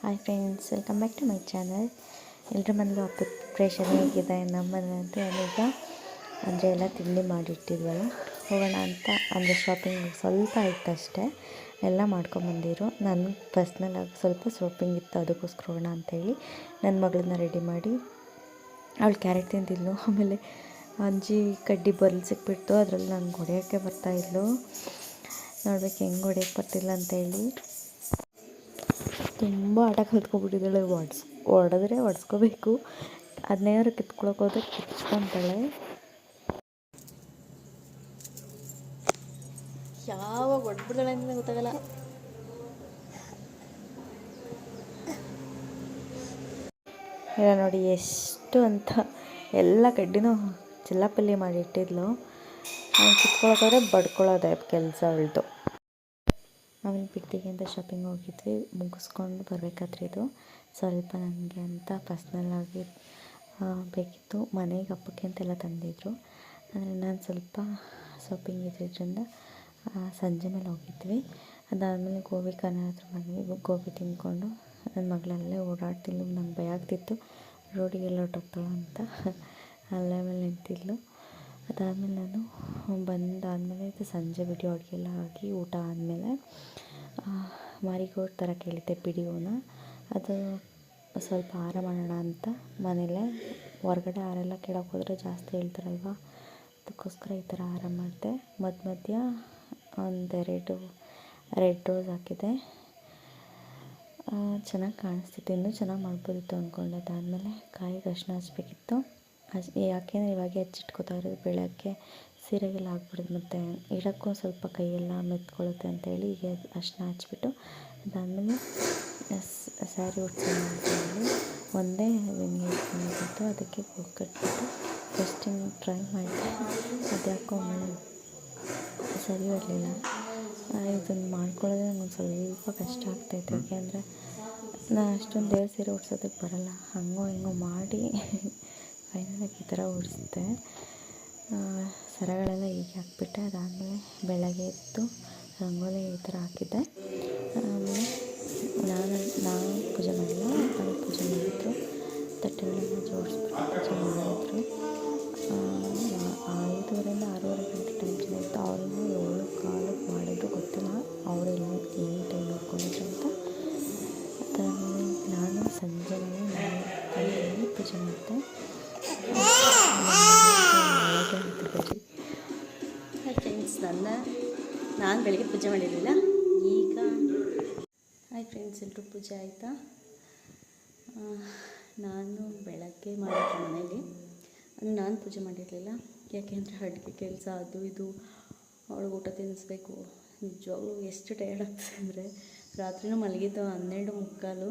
Hi friends welcome back to my channel ಎಲ್ಲರ ಮನೇಲೂ ಹಬ್ಬದ ಪ್ರಿಪ್ರೇಷನ್ ಹೇಗಿದೆ ನಮ್ಮ ಮನೇಲಂತೂ ಈಗ ಅಂದರೆ ಎಲ್ಲ ತಿಂಡಿ ಮಾಡಿಟ್ಟಿದ್ವಲ್ಲ. ಹೋಗೋಣ ಅಂತ ಅಂದರೆ ಶಾಪಿಂಗ್ ಸ್ವಲ್ಪ ಇತ್ತು ಅಷ್ಟೇ ಎಲ್ಲ ಮಾಡ್ಕೊಂಬಂದಿರು ನನ್ನ ಪರ್ಸ್ನಲಾಗಿ ಸ್ವಲ್ಪ ಶಾಪಿಂಗ್ ಇತ್ತು, ಅದಕ್ಕೋಸ್ಕರ ಹೋಗೋಣ ಅಂತೇಳಿ ನನ್ನ ಮಗಳನ್ನ ರೆಡಿ ಮಾಡಿ ಅವಳು ಕ್ಯಾರೆಟ್ ತಿಂತಿದ್ಲು ಆಮೇಲೆ ಅಂಜಿ ಕಡ್ಡಿ ಬರಲು ಸಿಕ್ಬಿಡ್ತು. ಅದರಲ್ಲಿ ನಂಗೆ ಹೊಡೆಯೋಕ್ಕೆ ಬರ್ತಾಯಿದ್ಲು ನೋಡ್ಬೇಕು ಹೆಂಗೆ ಹೊಡೆಯೋಕ್ಕೆ ಬರ್ತಿಲ್ಲ ಅಂತೇಳಿ ತುಂಬ ಆಟ ಕಲ್ತ್ಕೊಬಿಟ್ಟಿದ್ದಾಳೆ ಒಡ್ಸ್ ಹೊಡೆದ್ರೆ ಒಡ್ಸ್ಕೋಬೇಕು ಅವ್ರು ಕಿತ್ಕೊಳಕ್ಕೆ ಹೋದ್ರೆ ಕಿತ್ಕೊಂತಾಳೆ ಯಾವಾಗ ಹೊಡ್ಬಿಡ್ತಾಳೆ ಅಂತ ಗೊತ್ತಾಗಲ್ಲ. ಇಲ್ಲ ನೋಡಿ, ಎಷ್ಟು ಅಂತ ಎಲ್ಲ ಕಡ್ಡಿನೂ ಚಿಲ್ಲಾಪಲ್ಲಿ ಮಾಡಿ ಇಟ್ಟಿದ್ಲು. ನಾನು ಕಿತ್ಕೊಳಕ್ಕೋದ್ರೆ ಬಡ್ಕೊಳ್ಳೋದೆ ಕೆಲಸ ಅವಳ್ದು ಆಮೇಲೆ ಬಿಟ್ಟಿಗೆ ಅಂತ ಶಾಪಿಂಗ್ ಹೋಗಿದ್ವಿ, ಮುಗಿಸ್ಕೊಂಡು ಬರಬೇಕಾದ್ರೆ ಇದು. ಸ್ವಲ್ಪ ನನಗೆ ಅಂತ ಪರ್ಸ್ನಲ್ಲಾಗಿ ಬೇಕಿತ್ತು. ಮನೆಗೆ ಹಬ್ಬಕ್ಕೆ ಅಂತೆಲ್ಲ ತಂದಿದ್ದರು ಆದರೆ ನಾನು ಸ್ವಲ್ಪ ಶಾಪಿಂಗ್ ಇದ್ದಿದ್ದರಿಂದ ಸಂಜೆ ಮೇಲೆ ಹೋಗಿದ್ವಿ. ಅದಾದಮೇಲೆ ಗೋಬಿ ಖಾನ ಹತ್ರ ಬಂದ್ವಿ ಗೋಬಿ ತಿಂದ್ಕೊಂಡು ನನ್ನ ಮಗಳಲ್ಲೇ ಓಡಾಡ್ತಿದ್ಲು. ನಂಗೆ ಭಯ ಆಗ್ತಿತ್ತು. ರೋಡಿಗೆಲ್ಲ ಹೊರ್ಟೋಗ್ತಾಳೆ ಅಂತ ಅಲ್ಲೇ ಮೇಲೆ ನಿಂತಿದ್ಲು. ಅದಾದಮೇಲೆ ನಾನು ಬಂದಾದಮೇಲೆ ಇದು ಸಂಜೆ ವಿಡಿಯೋ ಅಡುಗೆ ಆಗಿ ಊಟ ಆದಮೇಲೆ ಮಾರಿಗೋಡ್ ಥರ ಕೇಳಿದ್ದೆ ಪಿಡಿಯೋನ ಅದು ಸ್ವಲ್ಪ ಹಾರ ಮಾಡೋಣ ಅಂತ ಮನೇಲೇ, ಹೊರಗಡೆ ಹಾರೆಲ್ಲ ಕೇಳೋಕೆ ಹೋದರೆ ಜಾಸ್ತಿ ಹೇಳ್ತಾರಲ್ವ, ಅದಕ್ಕೋಸ್ಕರ ಈ ಥರ ಹಾರ ಮಾಡಿದೆ. ಮಧ್ಯ ಮಧ್ಯ ಒಂದೆರಡು, ರೆಡ್ ರೋಸ್ ಹಾಕಿದೆ. ಚೆನ್ನಾಗಿ ಕಾಣಿಸ್ತಿತ್ತು, ಇನ್ನೂ ಚೆನ್ನಾಗಿ ಮಾಡ್ಬೋದಿತ್ತು ಅಂದ್ಕೊಂಡೆ ಅದಾದಮೇಲೆ ಕಾಯಿಗೆ ಅರಿಶಿನ ಹಚ್ಬೇಕಿತ್ತು. ಯಾಕೆಂದರೆ ಇವಾಗೆ ಹಚ್ಚಿಟ್ಕೋತಾ ಇರೋದು ಬೆಳಗ್ಗೆ ಸೀರೆಗೆಲ್ಲ ಆಗ್ಬಿಡೋದು ಮತ್ತು ಇಡೋಕ್ಕೂ ಸ್ವಲ್ಪ ಕೈಯೆಲ್ಲ ಮೆತ್ಕೊಳ್ಳುತ್ತೆ ಅಂತೇಳಿ ಹೀಗೆ ಅಷ್ಟನ್ನ ಹಚ್ಬಿಟ್ಟು ಅದಾದಮೇಲೆ ಸ್ಯಾರಿ ಉಡ್ಸೋಣ ಅಂತೇಳಿ ಒಂದೇ ವೆನ್ಗೆ ಅದಕ್ಕೆ ಕೂಗ್ ಕಟ್ಬಿಟ್ಟು ಫಸ್ಟಿಂಗ್ ಟ್ರೈ ಮಾಡಿದೆ ಅದ್ಯಾಕೋ ಒಮ್ಮೆ ಸರಿ ಬರಲಿಲ್ಲ. ಇದನ್ನು ಮಾಡ್ಕೊಳ್ಳೋದೇ ನಂಗೆ ಸ್ವಲ್ಪ ಕಷ್ಟ ಆಗ್ತೈತೆ ಯಾಕೆಂದರೆ ನಾನು ಅಷ್ಟೊಂದು ದೇವ್ರ ಸೀರೆ ಉಡ್ಸೋದಕ್ಕೆ ಬರೋಲ್ಲ. ಹಾಗೋ ಹಿಂಗೋ ಮಾಡಿ ಫೈನಲಾಗಿ ಈ ಥರ ಉರಿಸಿದೆ ಸರಗಳೆಲ್ಲ ಹೀಗೆ ಹಾಕ್ಬಿಟ್ಟೆ, ಅದಾದಮೇಲೆ ಬೆಳಗ್ಗೆ ಎದ್ದು ರಂಗೋಲಿ ಈ ಥರ ಹಾಕಿದ್ದೆ. ಆಮೇಲೆ ನಾನು ನಾನು ಪೂಜೆ ಮಾಡಿಲ್ಲ ಪೂಜೆ ಮಾಡಿದ್ದು ತಟ್ಟೆಗಳನ್ನು ಜೋಡಿಸ್ಬಿಟ್ಟು ಫ್ರೆಂಡ್ಸ್, ನನ್ನ ನಾನು ಬೆಳಗ್ಗೆ ಪೂಜೆ ಮಾಡಿರಲಿಲ್ಲ, ಈಗ ಹಾಯ್ ಫ್ರೆಂಡ್ಸ್ ಎಲ್ಲರೂ ಪೂಜೆ ಆಯಿತಾ? ನಾನು ಬೆಳಗ್ಗೆ ಮಾಡಿದ್ದೆ ಮನೇಲಿ ಅಂದರೆ ನಾನು ಪೂಜೆ ಮಾಡಿರಲಿಲ್ಲ. ಯಾಕೆಂದರೆ ಅಡುಗೆ ಕೆಲಸ, ಅದು ಇದು, ಅವಳಿಗೆ ಊಟ ತಿನ್ನಿಸ್ಬೇಕು ನಿಜವಾಗ್ಲೂ ಎಷ್ಟು ಟಯರ್ಡ್ ಆಗ್ತದೆ ಅಂದರೆ, ರಾತ್ರಿನೂ ಮಲಗಿದ್ದು ಹನ್ನೆರಡು ಮುಕ್ಕಾಲು,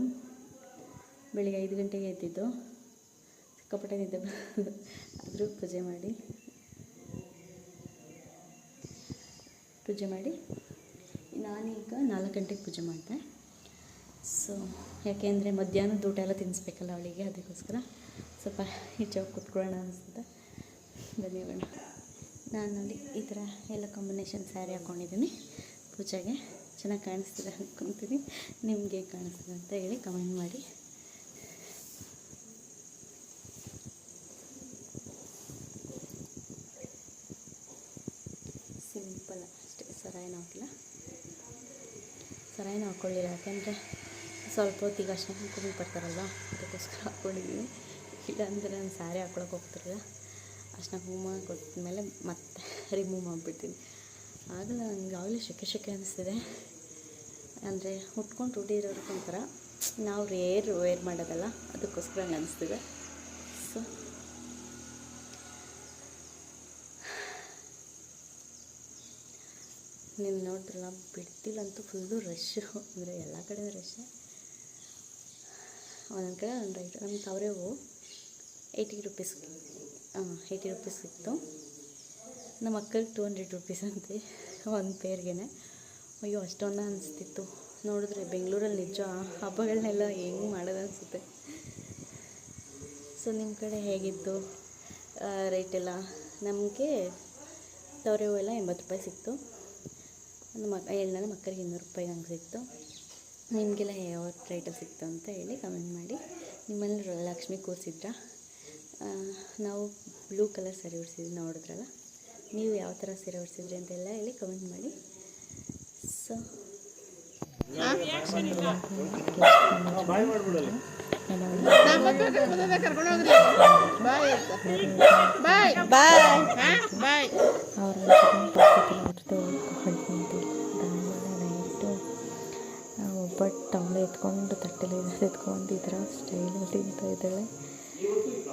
ಬೆಳಿಗ್ಗೆ ಐದು ಗಂಟೆಗೆ ಎದ್ದಿದ್ದು. ಸಿಕ್ಕಾಪಟ್ಟೆ ನಿದ್ದೆ ಆದರೂ ಪೂಜೆ ಮಾಡಿ. ಪೂಜೆ ಮಾಡಿ. ನಾನೀಗ ನಾಲ್ಕು ಗಂಟೆಗೆ ಪೂಜೆ ಮಾಡಿದೆ. ಸೊ ಯಾಕೆಂದರೆ ಮಧ್ಯಾಹ್ನದ ಊಟ ಎಲ್ಲ ತಿನ್ನಿಸ್ಬೇಕಲ್ಲ ಅವಳಿಗೆ, ಅದಕ್ಕೋಸ್ಕರ ಸ್ವಲ್ಪ ಹೆಚ್ಚು ಕುತ್ಕೊಳ್ಳೋಣ ಅನಿಸುತ್ತೆ. ಧನ್ಯವಾದ ನಾನು ನೋಡಿ ಈ ಥರ ಎಲ್ಲ ಕಾಂಬಿನೇಷನ್ ಸ್ಯಾರಿ ಹಾಕ್ಕೊಂಡಿದ್ದೀನಿ ಪೂಜೆಗೆ ಚೆನ್ನಾಗಿ ಕಾಣಿಸ್ತಿದೆ ಅಂದ್ಕೊತೀನಿ ನಿಮಗೆ ಕಾಣಿಸ್ತದೆ ಅಂತ ಹೇಳಿ ಕಮೆಂಟ್ ಮಾಡಿ ಸಿಂಪಲ್ ಅಷ್ಟೇ ಸರಾಯಿನ ಹಾಕಿಲ್ಲ ಏನು ಹಾಕ್ಕೊಳ್ಳಿಲ್ಲ ಯಾಕೆಂದರೆ ಸ್ವಲ್ಪ ಹೊತ್ತಿಗೆ ಅಷ್ಟು ಹಾಕೊಂಡು ಬರ್ತಾರಲ್ಲ ಅದಕ್ಕೋಸ್ಕರ ಹಾಕ್ಕೊಂಡಿದ್ದೀನಿ ಇಲ್ಲಾಂದರೆ ನಾನು ಸ್ಯಾರಿ ಹಾಕ್ಕೊಳಕ್ಕೆ ಹೋಗ್ತಿರಲ್ಲ. ಅಷ್ಟನ್ನ ಕುಂಕುಮ ಕೊಟ್ಟ ಮೇಲೆ ಮತ್ತೆ ರಿಮೂವ್ ಮಾಡಿಬಿಡ್ತೀನಿ. ಆಗಲ್ಲ ನನಗೆ ಆಗಲೇ ಶೆಕೆ ಶೆಕೆ ಅನಿಸ್ತಿದೆ. ಅಂದರೆ ಉಟ್ಕೊಂಡು ರೂಢಿ ಇರೋರ್ಗೆ ಒಂಥರ ನಾವು ರೇರ್ ವೇರ್ ಮಾಡೋದಲ್ಲ, ಅದಕ್ಕೋಸ್ಕರ ಹಂಗೆ ಅನಿಸ್ತಿದೆ. ಸೊ ನೀವು ನೋಡಿದ್ರಲ್ಲ ಬಿಡ್ತಿಲ್ಲಂತೂ ಫುಲ್ಲು ರಶ್ಶು ಅಂದರೆ ಎಲ್ಲ ಕಡೆ ರಶ್ಶೆ ಒಂದೊಂದು ಕಡೆ ಒಂದು ರೈಟ್ ನಮ್ಮ ತಾವರೆ ಹೂವು ಏಯ್ಟಿ ರುಪೀಸ್ ಏಯ್ಟಿ ರುಪೀಸ್ ಸಿಕ್ತು ನಮ್ಮ ಅಕ್ಕಗೆ ಟೂ ಹಂಡ್ರೆಡ್ ರುಪೀಸ್ ಅಂತೆ, ಒಂದು ಪೇರ್ಗೆ ಅಯ್ಯೋ, ಅಷ್ಟೊಂದು ಅನಿಸ್ತಿತ್ತು. ನೋಡಿದ್ರೆ ಬೆಂಗಳೂರಲ್ಲಿ ನಿಜ ಹಬ್ಬಗಳನ್ನೆಲ್ಲ ಹೆಂಗೆ ಮಾಡೋದು ಅನಿಸುತ್ತೆ. ಸೊ ನಿಮ್ಮ ಕಡೆ ಹೇಗಿತ್ತು ರೇಟೆಲ್ಲ ನಮಗೆ ತವರೆ ಹೂವೆಲ್ಲ ಎಂಬತ್ತು ರೂಪಾಯಿ ಸಿಕ್ತು. ನಮ್ಮ ನನ್ನ ಮಕ್ಕಳಿಗೆ ಇನ್ನೂರು ರೂಪಾಯಿಗೆ ಹಂಗೆ ಸಿಕ್ತು. ನಿಮಗೆಲ್ಲ ಯಾವ ಟೈಟಲ್ ಸಿಕ್ತು ಅಂತ ಹೇಳಿ ಕಮೆಂಟ್ ಮಾಡಿ. ನಿಮ್ಮಲ್ಲಿ ಲಕ್ಷ್ಮಿ ಕೂರಿಸಿದ್ರಾ. ನಾವು ಬ್ಲೂ ಕಲರ್ ಸೀರೆ ಉಡಿಸಿದ್ವಿ ನೋಡಿದ್ರಲ್ಲ. ನೀವು ಯಾವ ಥರ ಸೀರೆ ಉಡಿಸಿದ್ರಿ ಅಂತೆಲ್ಲ ಹೇಳಿ ಕಮೆಂಟ್ ಮಾಡಿ. ಸೊ ಬಾಯ್ ಬಾಯ್ ಅವ್ರದ್ದು. ಅವಳು ಎತ್ಕೊಂಡು ತಟ್ಟೆಲಿ ಎತ್ಕೊಂಡು ಈ ಥರ ಸ್ಟೈಲಲ್ಲಿ ತಿಂತಾ ಇದ್ದಾಳೆ.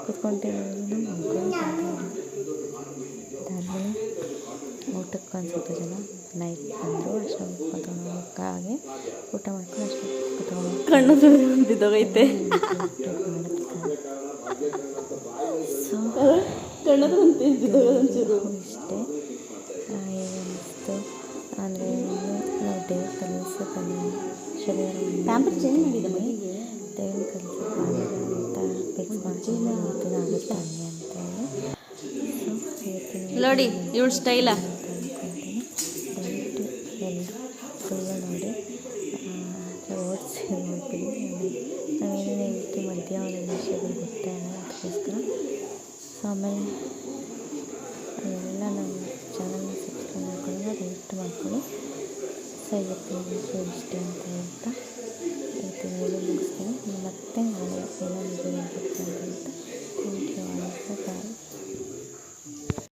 ಕುತ್ಕೊಂಡು ಮಕ್ಕಳು ಅದಾದಮೇಲೆ ಊಟಕ್ಕೆ ಒಂದು ಸ್ವಲ್ಪ ಜನ. ನೈಟ್ ಬಂದರು ಅಷ್ಟೊಂದು ಕೂತ್ಕೊಂಡು ಹಾಗೆ ಊಟ ಮಾಡ್ಕೊಂಡು ಅಷ್ಟು ಕುತ್ಕೊಂಡು ಕಣ್ಣು ಬಿದ್ದೋಗೈತೆ ಸೊ ಒಂಚೂರು. ಇಷ್ಟೇ ಅನ್ನಿಸ್ತು ಅಂದರೆ ನಾವು ದೇವ್ರ ಕಲಿಸೋ ಕಲಿ ಶನಿವಾರ ಪ್ಯಾಂಪರ್ ಚೇಂಜ್ ಮಾಡಿದ ಮಗಿಗೆ ದೇವ್ರ ಕಲಿಸಿ ಅಂತ ಫಿಕ್ಸ್ ಮಾಡ್ತೀನಿ ಆಗುತ್ತೆ ಹಂಗೆ ಅಂತ ಹೇಳಿ ನೋಡಿ ಇವಳು ಸ್ಟೈಲ ದಯವಿಟ್ಟು ಎಲ್ಲ ಫುಲ್ಲು ನೋಡಿ ಓದಿಸಿ ನೋಡ್ಬಿಡಿ ನಾವೇನೇನು ಹೇಳ್ತೀವಿ ಮಧ್ಯ ಒಂದೊಂದು ವಿಷಯಗಳು ಗೊತ್ತಾಗ ಅದಕ್ಕೋಸ್ಕರ. ಸೊ ಆಮೇಲೆ ಎಲ್ಲ ನಮ್ಮ ಚಾನಲ್ನ ಸಬ್ಸ್ಕ್ರೈಬ್ ಮಾಡ್ಕೊಂಡು ದಯವಿಟ್ಟು ಮಾಡ್ಕೊಳ್ಳಿ. ಸೊ ಇಷ್ಟೇ ಅಂತ ಹೇಳ್ತಾ. మూడు మిక్స్ని మొత్తం